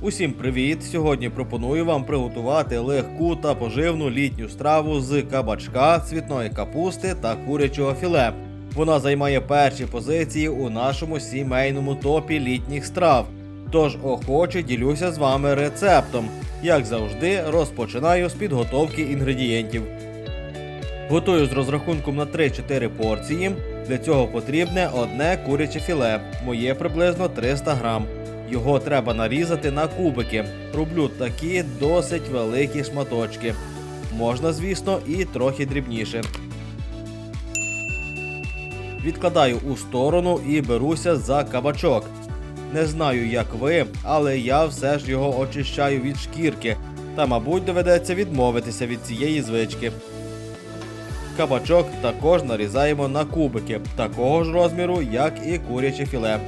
Усім привіт! Сьогодні пропоную вам приготувати легку та поживну літню страву з кабачка, цвітної капусти та курячого філе. Вона займає перші позиції у нашому сімейному топі літніх страв. Тож охоче ділюся з вами рецептом. Як завжди, розпочинаю з підготовки інгредієнтів. Готую з розрахунком на 3-4 порції. Для цього потрібне одне куряче філе, моє приблизно 300 грам. Його треба нарізати на кубики. Роблю такі досить великі шматочки. Можна, звісно, і трохи дрібніше. Відкладаю у сторону і беруся за кабачок. Не знаю, як ви, але я все ж його очищаю від шкірки, та, мабуть, доведеться відмовитися від цієї звички. Кабачок також нарізаємо на кубики, такого ж розміру, як і куряче філе.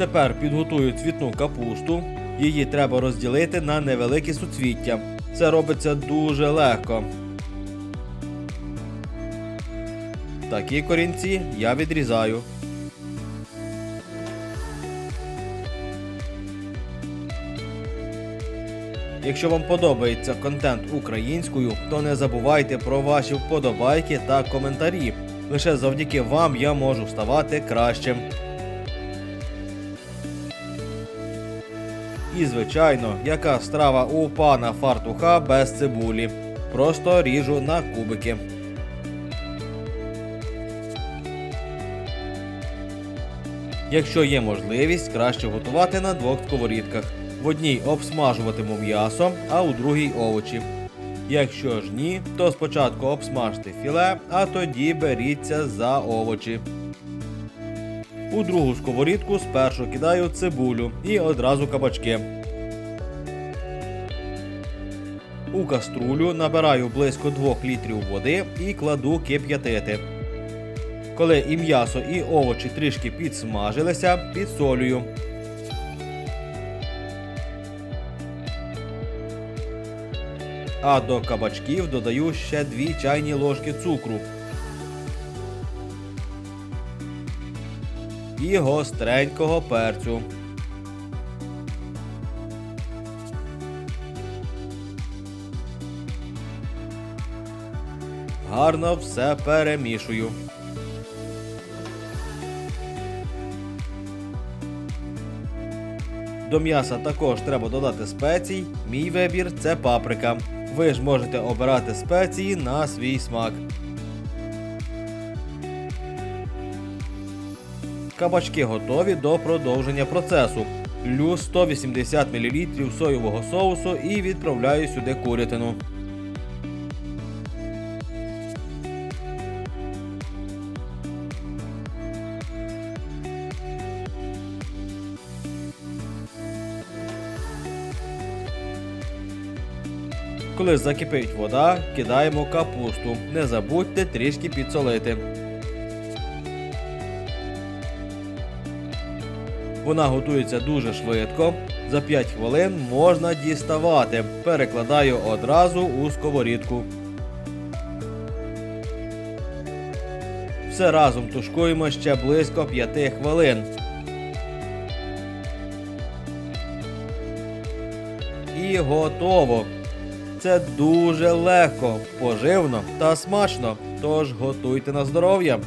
Тепер підготую цвітну капусту. Її треба розділити на невеликі суцвіття. Це робиться дуже легко. Такі корінці я відрізаю. Якщо вам подобається контент українською, то не забувайте про ваші вподобайки та коментарі. Лише завдяки вам я можу ставати кращим. І звичайно, яка страва у пана фартуха без цибулі. Просто ріжу на кубики. Якщо є можливість, краще готувати на двох сковорідках. В одній обсмажуватиму м'ясо, а у другій овочі. Якщо ж ні, то спочатку обсмажте філе, а тоді беріться за овочі. У другу сковорідку спершу кидаю цибулю і одразу кабачки. У каструлю набираю близько 2 літрів води і кладу кип'ятити. Коли і м'ясо, і овочі трішки підсмажилися, підсолюю. А до кабачків додаю ще 2 чайні ложки цукру. І гостренького перцю. Гарно все перемішую. До м'яса також треба додати спецій. Мій вибір це паприка. Ви ж можете обирати спеції на свій смак. Кабачки готові до продовження процесу. Лю 180 мл соєвого соусу і відправляю сюди курятину. Коли закипить вода, кидаємо капусту. Не забудьте трішки підсолити. Вона готується дуже швидко. За 5 хвилин можна діставати. Перекладаю одразу у сковорідку. Все разом тушкуємо ще близько 5 хвилин. І готово. Це дуже легко, поживно та смачно. Тож готуйте на здоров'я.